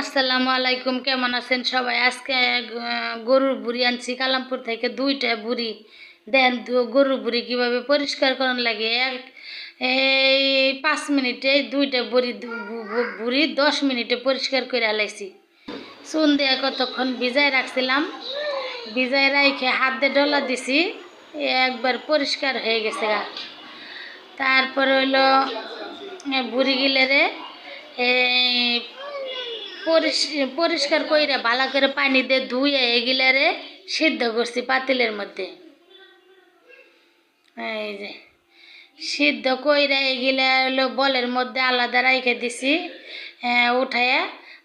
আসসালামু আলাইকুম, কেমন আছেন সবাই? আজকে গরুর বুড়ি আনছি। কালামপুর থেকে দুইটা বুড়ি। দেন গরুর বুড়ি কীভাবে পরিষ্কার করার লাগে? এক, এই পাঁচ মিনিটে দুইটা বুড়ি বুড়ি দশ মিনিটে পরিষ্কার করে আলাইছি। চুন দিয়ে কতক্ষণ ভিজাই রাখছিলাম। ভিজাই রাখে হাত দিয়ে ডলা দিছি। একবার পরিষ্কার হয়ে গেছে গা। তারপর হইল বুড়ি গিলেরে এই পরিষ্কার কইরা ভালো করে পানি দিয়ে ধুয়ে এগুলারে সিদ্ধ করছি পাতিলের মধ্যে। এই যে সিদ্ধ কইরা এগুলা হলো বলের মধ্যে আলাদা রাইখে দিছি হ্যাঁ, উঠাইয়া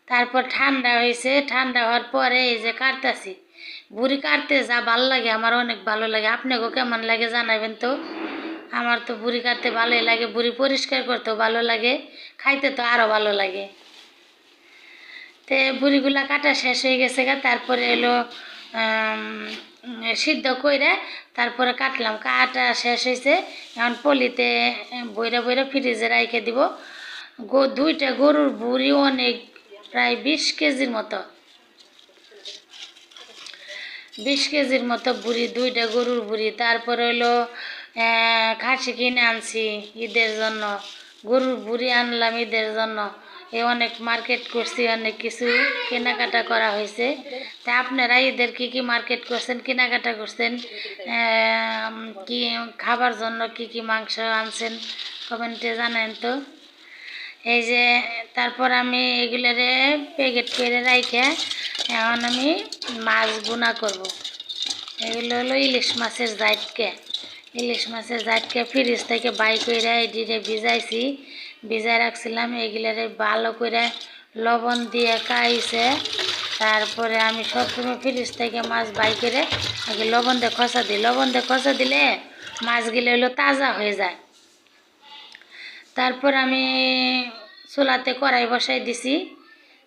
তারপর ঠান্ডা হয়েছে ঠান্ডা হওয়ার পরে এই যে কাটতাছি। বুড়ি কাটতে যা ভালো লাগে আমার অনেক ভালো লাগে। আপনাকেও কেমন লাগে জানাবেন তো? আমার তো বুড়ি কাটতে ভালোই লাগে বুড়ি পরিষ্কার করতেও ভালো লাগে খাইতে তো আরও ভালো লাগে। তে বুড়িগুলা কাটা শেষ হয়ে গেছে গা, তারপরে এলো সিদ্ধ কইরা তারপরে কাটলাম। কাটা শেষ হয়েছে এখন পলিতে বইরা বইরা ফ্রিজে রাইখে দিব। গো, দুইটা গরুর বুড়ি অনেক, প্রায় বিশ কেজির মতো। বিশ কেজির মতো বুড়ি দুইটা গরুর বুড়ি তারপরে হলো খাসি কিনে আনছি ঈদের জন্য। গরুর বুড়ি আনলাম ঈদের জন্য। এ অনেক মার্কেট করছি, অনেক কিছু কেনাকাটা করা হয়েছে। তা আপনারা এদের কি কি মার্কেট করছেন, কেনাকাটা করছেন? কি খাবার জন্য কি কি মাংস আনছেন? কমেন্টে জানেন তো। এই যে, তারপর আমি এগুলোরে প্যাকেট করে রাইখে, এখন আমি মাছ বোনা করব। এগুলো হলো ইলিশ মাছের জাইটকে ইলিশ মাছের জাইটকে ফ্রিজ থেকে বাই করে এদিকে ভিজাইছি। ভিজাই রাখছিলাম, এগুলারে ভালো করে লবণ দিয়ে কাইছে। তারপরে আমি সবসময় ফ্রিজ থেকে মাছ বাই করে আগে লবণ দিয়ে খসা দিই। লবণ দিয়ে খসা দিলে মাছগুলো হলো তাজা হয়ে যায়। তারপর আমি চুলাতে কড়াই বসাই দিছি।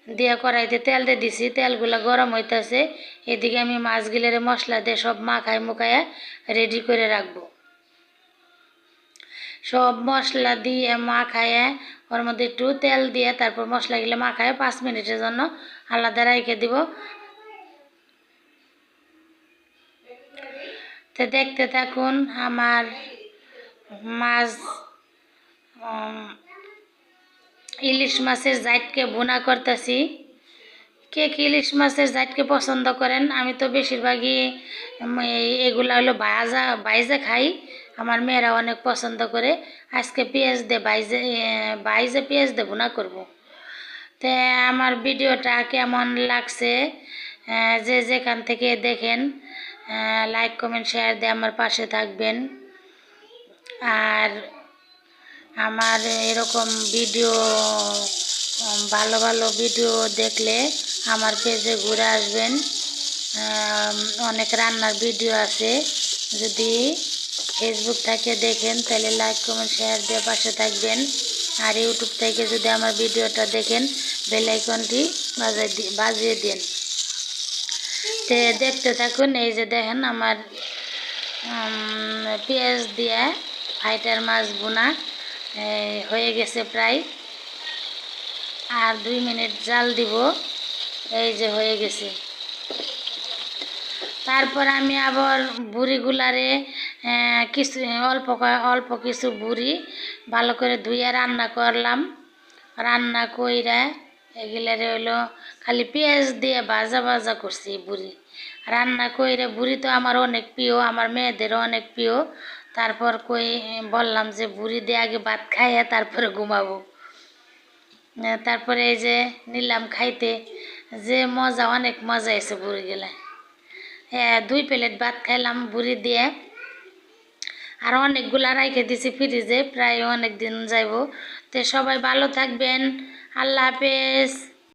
দিয়ে কড়াইতে তেল দিয়ে দিছি। তেলগুলো গরম হইতেছে। এদিকে আমি মাছগুলোর মশলা দিয়ে সব মাখায় মুখায় রেডি করে রাখব। সব মশলা দিয়ে মাখায় ওর মধ্যে একটু তেল দিয়ে তারপর মশলাগুলো মাখায় পাঁচ মিনিটের জন্য আলাদা রেখে দিব। তো দেখতে থাকুন আমার মাছ ইলিশ মাছের জাইটকে বোনা করতেছি। কে কি ইলিশ মাছের জাইটকে পছন্দ করেন? আমি তো বেশিরভাগই এগুলা হলো ভাজা বাইজে খাই। আমার মেয়েরা অনেক পছন্দ করে। আজকে পেঁয়াজ দে, বাইজে বাইজে পেঁয়াজ দেবো না করব। তে আমার ভিডিওটা কেমন লাগছে যে যেখান থেকে দেখেন লাইক কমেন্ট শেয়ার দিয়ে আমার পাশে থাকবেন। আর আমার এরকম ভিডিও ভালো ভালো ভিডিও দেখলে আমার পেজে ঘুরে আসবেন। অনেক রান্নার ভিডিও আছে। যদি ফেসবুক থেকে দেখেন, তাহলে লাইক কমেন্ট শেয়ার দিয়ে পাশে থাকবেন। আর ইউটিউব থেকে যদি আমার ভিডিওটা দেখেন বেল আইকনটি বাজিয়ে দিন। তে দেখতে থাকুন, এই যে দেখেন আমার পেঁয়াজ দিয়ে ফাইটার মাছ বোনা হয়ে গেছে প্রায়। আর দুই মিনিট জাল দিব, এই যে হয়ে গেছে। তারপর আমি আবার বুড়িগুলারে কিছু, অল্প অল্প কিছু বুড়ি ভালো করে ধুয়ে রান্না করলাম। রান্না কইরা এগুলারে হলো খালি পেঁয়াজ দিয়ে ভাজা ভাজা করছি বুড়ি। রান্না কইরে বুড়ি তো আমার অনেক প্রিয়, আমার মেয়েদেরও অনেক প্রিয়। তারপর কই, বললাম যে বুড়ি দিয়ে আগে ভাত খাইয়ে তারপরে ঘুমাবো। তারপরে এই যে নিলাম খাইতে, যে মজা, অনেক মজা এসে বুড়ি গেলে হ্যাঁ দুই প্লেট ভাত খাইলাম বুড়ি দিয়ে। আর অনেকগুলা রাইখে দিছি ফ্রিজে, প্রায় অনেক দিন যাইব। তো সবাই ভালো থাকবেন। আল্লাহ হাফেজ।